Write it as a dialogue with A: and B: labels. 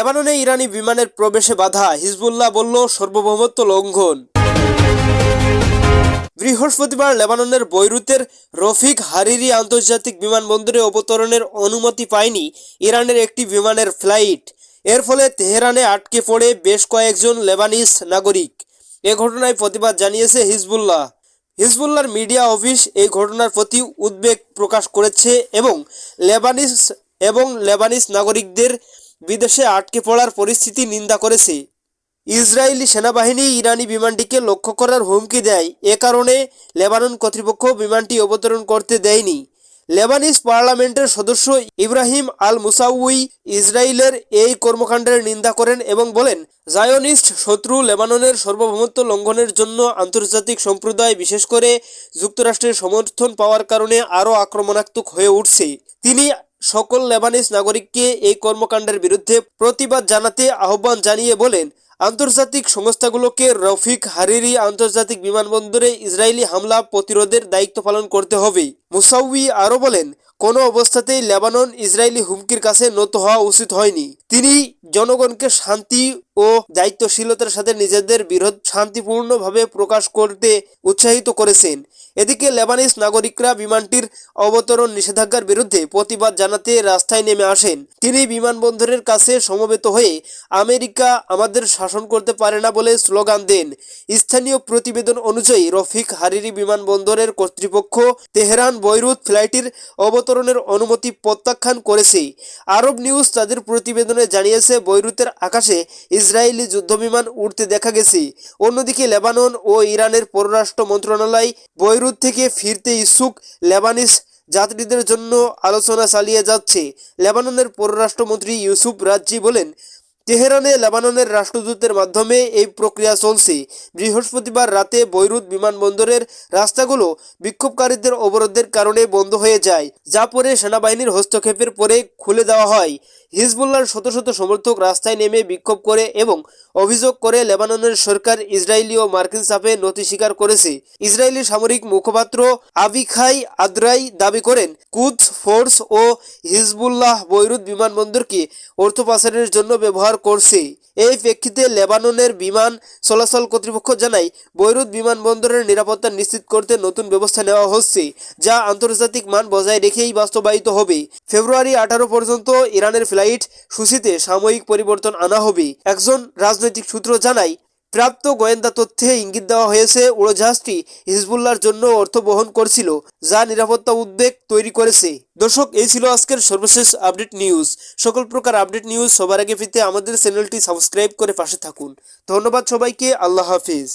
A: লেবাননে ইরানি বিমানের প্রবেশে বাধা, হিজবুল্লাহ বলল সর্বভৌমত্ব লঙ্ঘন। বৃহস্পতিবার লেবাননের বৈরুতের রফিক হারিরি আন্তর্জাতিক বিমানবন্দরে অবতরণের অনুমতি পায়নি ইরানের একটি বিমানের ফ্লাইট। এর ফলে তেহরানে আটকে পড়ে বেশ কয়েকজন লেবানিস নাগরিক। এ ঘটনায় প্রতিবাদ জানিয়েছে হিজবুল্লাহ। হিজবুল্লাহর মিডিয়া অফিস এই ঘটনার প্রতি উদ্বেগ প্রকাশ করেছে এবং লেবানিস এবং লেবানিস নাগরিকদের বিদেশে আটকে পড়ার পরিস্থিতি নিন্দা করেছে। ইসরায়েলি সেনাবাহিনী ইরানি বিমানটিকে লক্ষ্য করার হুমকি দেয়। এ কারণে লেবানন কর্তৃপক্ষ বিমানটি অবতরণ করতে দেয়নি। লেবানিস পার্লামেন্টের সদস্য ইব্রাহিম আল মুসাউই ইসরায়েলের এই কর্মকাণ্ডের নিন্দা করেন এবং বলেন, জায়োনিস্ট শত্রু লেবাননের সার্বভৌমত্ব লঙ্ঘনের জন্য আন্তর্জাতিক সম্প্রদায়, বিশেষ করে যুক্তরাষ্ট্রের সমর্থন পাওয়ার কারণে আরও আক্রমণাত্মক হয়ে উঠছে। তিনি সকল লেবানিস নাগরিককে এই কর্মকাণ্ডের বিরুদ্ধে প্রতিবাদ জানাতে আহ্বান জানিয়ে বলেন, আন্তর্জাতিক সংস্থাগুলোকে রফিক হারিরি আন্তর্জাতিক বিমানবন্দরে ইসরায়েলি হামলা প্রতিরোধের দায়িত্ব পালন করতে হবে। মুসাউই আরও বলেন, কোনো অবস্থাতেই লেবানন ইসরায়েলি হুমকির কাছে নত হওয়া উচিত হয়নি। তিনি জনগণকে শান্তি ও দায়িত্বশীলতার সাথে নিজেদের বিরোধ শান্তিপূর্ণভাবে প্রকাশ করতে উৎসাহিত করেছেন। এদিকে লেবানিস নাগরিকরা বিমানটির অবতরণ নিষেধাজ্ঞার বিরুদ্ধে প্রতিবাদ জানাতে রাস্তায় নেমে আসেন। তিনি বিমানবন্দরের কাছে সমবেত হয়ে, আমেরিকা আমাদের শাসন করতে পারে না বলে স্লোগান দেন। স্থানীয় প্রতিবেদন অনুযায়ী, রফিক হারিরি বিমানবন্দরের কর্তৃপক্ষ তেহরান বৈরুত ফ্লাইটের অবতরণের অনুমতি প্রত্যাখ্যান করেছে। আরব নিউজ তাদের প্রতিবেদনে জানিয়েছে, বৈরুতের আকাশে ইসরায়েলি যুদ্ধবিমান উড়তে দেখা গেছে। অন্যদিকে লেবানন ও ইরানের পররাষ্ট্র মন্ত্রণালয় বৈরুত থেকে ফিরতে ইচ্ছুক লেবানিস যাত্রীদের জন্য আলোচনা চালিয়ে যাচ্ছে। লেবাননের পররাষ্ট্রমন্ত্রী ইউসুফ রাজ্জি বলেন, তেহরানে লেবাননের রাষ্ট্রদূতের মাধ্যমে এই প্রক্রিয়া চলছে। বৃহস্পতিবার রাতে বৈরুত বিমানবন্দরের রাস্তাগুলো বিক্ষোভকারীদের অবরোধের কারণে বন্ধ হয়ে যায়, যা পরে সেনাবাহিনীর হস্তক্ষেপের পরে খুলে দেওয়া হয়। হিজবুল্লাহর শত শত সমর্থক রাস্তায় নেমে বিক্ষোভ করে এবং অভিযোগ করে লেবাননের সরকার ইসরায়েলি ও মার্কিন চাপে নথি স্বীকার করেছে। ইসরায়েলি সামরিক মুখপাত্র আবিখাই আদ্রাই দাবি করেন, কুদস ফোর্স ও হিজবুল্লাহ বৈরুত বিমানবন্দরকে অর্থ পাচারের জন্য ব্যবহার করছে। এই প্রেক্ষিতে লেবাননের বিমান চলাচল কর্তৃপক্ষ জানায়, বৈরুত বিমানবন্দরের নিরাপত্তা নিশ্চিত করতে নতুন ব্যবস্থা নেওয়া হচ্ছে, যা আন্তর্জাতিক মান বজায় রেখেই বাস্তবায়িত হবে। ফেব্রুয়ারি আঠারো পর্যন্ত ইরানের ফ্লাইট সূচিতে সাময়িক পরিবর্তন আনা হবে। একজন রাজনৈতিক সূত্র জানায়, প্রাপ্ত গোয়েন্দা তথ্যে ইঙ্গিত দেওয়া হয়েছে, উড়োজাহাজটি হিজবুল্লাহর জন্য অর্থ বহন করছিল, যা নিরাপত্তা উদ্বেগ তৈরি করেছে। দর্শক, এই ছিল আজকের সর্বশেষ আপডেট নিউজ। সকল প্রকার আপডেট নিউজ সবার আগে পেতে আমাদের চ্যানেলটি সাবস্ক্রাইব করে পাশে থাকুন। ধন্যবাদ সবাইকে, আল্লাহ হাফিজ।